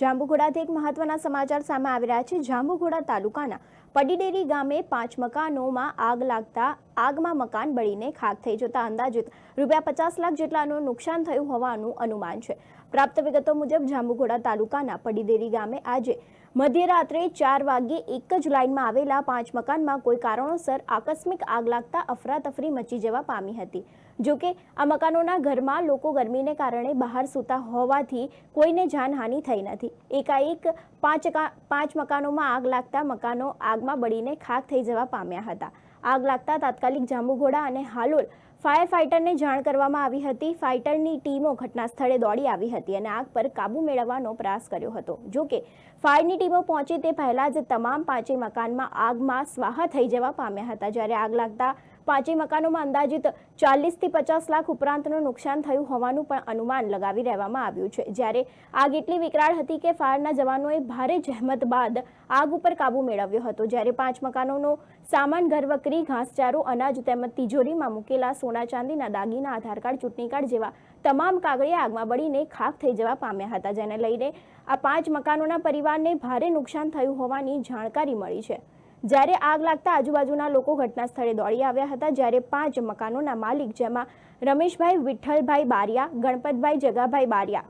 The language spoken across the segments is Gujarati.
જાંબુઘોડાથી એક મહત્વના સમાચાર સામે આવી રહ્યા છે. જાંબુઘોડા તાલુકાના પડીડેરી ગામે પાંચ મકાનોમાં આગ લાગતા આગમાં મકાન બળીને ખાક થઈ જતા અંદાજિત રૂપિયા પચાસ લાખ જેટલાનું નુકસાન થયું હોવાનું અનુમાન છે. પ્રાપ્ત વિગતો મુજબ જાંબુઘોડા તાલુકાના પડીડેરી ગામે આજે મધ્યરાત્રે ચાર વાગ્યે એક જ લાઇનમાં આવેલા પાંચ મકાનમાં કોઈ કારણોસર આકસ્મિક આગ લાગતા અફરાતફરી મચી જવા પામી હતી. જોકે, આ મકાનોના ઘરમાં લોકો ગરમીને કારણે બહાર સૂતા હોવાથી કોઈને જાનહાનિ થઈ નથી. એકાએક પાંચ પાંચ મકાનોમાં આગ લાગતા મકાનો આગમાં બળીને ખાક થઈ જવા પામ્યા હતા. આગ લાગતા તાત્કાલિક જાંબુઘોડા અને હાલોલ ફાયર ફાઇટરને જાણ કરવામાં આવી હતી. ફાઇટરની ટીમો ઘટના સ્થળે દોડી આવી હતી અને આગ પર કાબુ મેળવવાનો પ્રયાસ કર્યો હતો. જોકે ફાયરની ટીમો પહોંચે તે પહેલાં જ તમામ પાંચેય મકાનમાં આગમાં સ્વાહા થઈ જવા પામ્યા હતા. જ્યારે આગ લાગતા પાંચેય મકાનોમાં અંદાજિત ચાલીસથી પચાસ લાખ ઉપરાંતનું નુકસાન થયું હોવાનું પણ અનુમાન લગાવી રહેવામાં આવ્યું છે. જ્યારે આગ એટલી વિકરાળ હતી કે ફાયરના જવાનોએ ભારે જહેમત બાદ આગ ઉપર કાબુ મેળવ્યો હતો. જ્યારે પાંચ મકાનોનો સામાન ઘરવકરી ઘાસચારો, અનાજ તેમજ તિજોરીમાં મૂકેલા સોના ચાંદીના દાગીના, આધાર કાર્ડ, ચૂંટણી કાર્ડ જેવા તમામ કાગળિયા આગમાં બળીને ખાખ થઈ જવા પામ્યા હતા. જેને લઈને આ પાંચ મકાનોના પરિવારને ભારે નુકસાન થયું હોવાની જાણકારી મળી છે. જ્યારે આગ લાગતા આજુબાજુના લોકો ઘટના સ્થળે દોડી આવ્યા હતા જ્યારે પાંચ મકાનોના માલિક જેમાં રમેશભાઈ વિઠ્ઠલભાઈ બારિયા ગણપતભાઈ જગાભાઈ બારિયા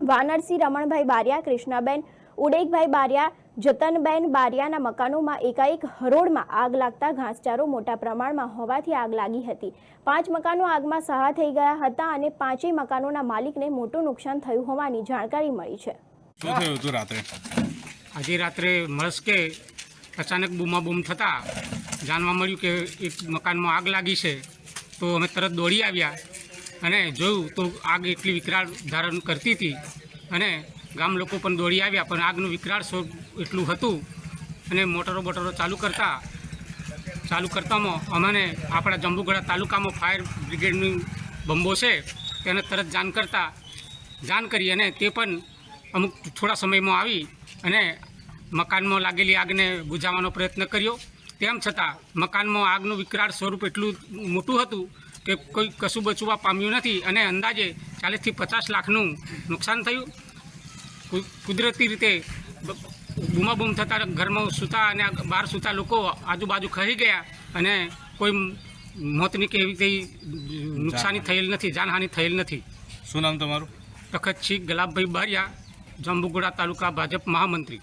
વાનરસિંહ રમણભાઈ બારિયા કૃષ્ણાબેન ઉડેકભાઈ બારિયા જતનબેન બારિયાના મકાનોમાં એકાએક હરોળમાં આગ લાગતા ઘાસચારો મોટા પ્રમાણમાં હોવાથી આગ લાગી હતી. પાંચ મકાનો આગમાં સહા થઈ ગયા હતા અને પાંચેય મકાનોના માલિકને મોટું નુકસાન થયું હોવાની જાણકારી મળી છે. શું થયું હતું રાત્રે? આજે રાત્રે મળસ્કે અચાનક બૂમાબૂમ થતાં જાણવા મળ્યું કે એક મકાનમાં આગ લાગી છે, તો અમે તરત દોડી આવ્યા અને જોયું તો આગ એટલી વિકરાળ ધારણ કરતી હતી અને ગામ લોકો પણ દોડી આવ્યા, પણ આગનું વિકરાળ સ્વરૂપ એટલું હતું અને મોટરો બોટરો ચાલુ કરતા, ચાલુ કરતામાં અમને આપણા જંબુગડા તાલુકામાં ફાયર બ્રિગેડની બંબો છે, તેને તરત જાણ કરતા, જાણ કરી અને તે પણ અમુક થોડા સમયમાં આવી અને મકાનમાં લાગેલી આગને બુઝાવવાનો પ્રયત્ન કર્યો. તેમ છતાં મકાનમાં આગનું વિકરાળ સ્વરૂપ એટલું મોટું હતું કે કોઈ કશું બચવા પામ્યું નથી અને અંદાજે ચાલીસથી પચાસ લાખનું નુકસાન થયું. કુદરતી રીતે બૂમાબૂમ થતાં ઘરમાં સૂતા અને બહાર સૂતા લોકો આજુબાજુ ખહી ગયા અને કોઈ મોતની કે એવી કંઈ નુકસાની થયેલ નથી જાનહાનિ થયેલ નથી. શું નામ તમારું? તખતસિંહ ગલાબભાઈ બારિયા જંબુગોડા તાલુકા ભાજપ મહામંત્રી.